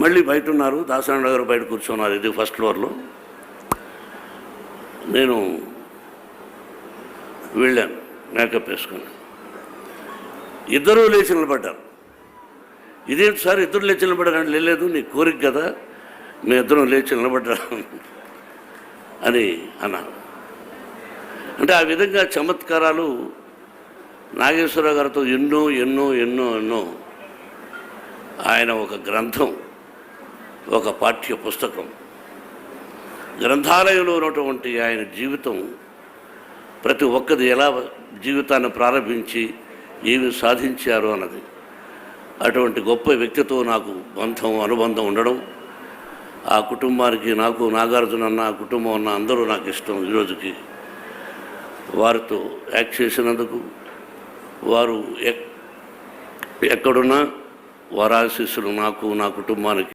మళ్ళీ బయట ఉన్నారు. దాసరాణ గారు బయట కూర్చున్నారు ఇది ఫస్ట్ ఫ్లోర్లో నేను వెళ్ళాను మేకప్ వేసుకొని. ఇద్దరూ లేచి నిలబడ్డారు. ఇదేంటి సార్ ఇద్దరు లేచి నిలబడ్డారు లేదు నీ కోరిక కదా మీ ఇద్దరం లేచి నిలబడ్డారు అని అన్నారు. అంటే ఆ విధంగా చమత్కారాలు నాగేశ్వరరావు గారితో ఎన్నో ఎన్నో ఎన్నో ఎన్నో ఆయన ఒక గ్రంథం. ఒక పాఠ్య పుస్తకం. గ్రంథాలయంలో ఉన్నటువంటి ఆయన జీవితం ప్రతి ఒక్కది ఎలా జీవితాన్ని ప్రారంభించి ఏమి సాధించారు అన్నది. అటువంటి గొప్ప వ్యక్తితో నాకు బంధం అనుబంధం ఉండడం. ఆ కుటుంబానికి నాకు నాగార్జున అన్న కుటుంబం అన్న అందరూ నాకు ఇష్టం ఈరోజుకి వారితో యాక్ట్ చేసినందుకు వారు ఎక్కడున్నా వారాశీస్సులు నాకు నా కుటుంబానికి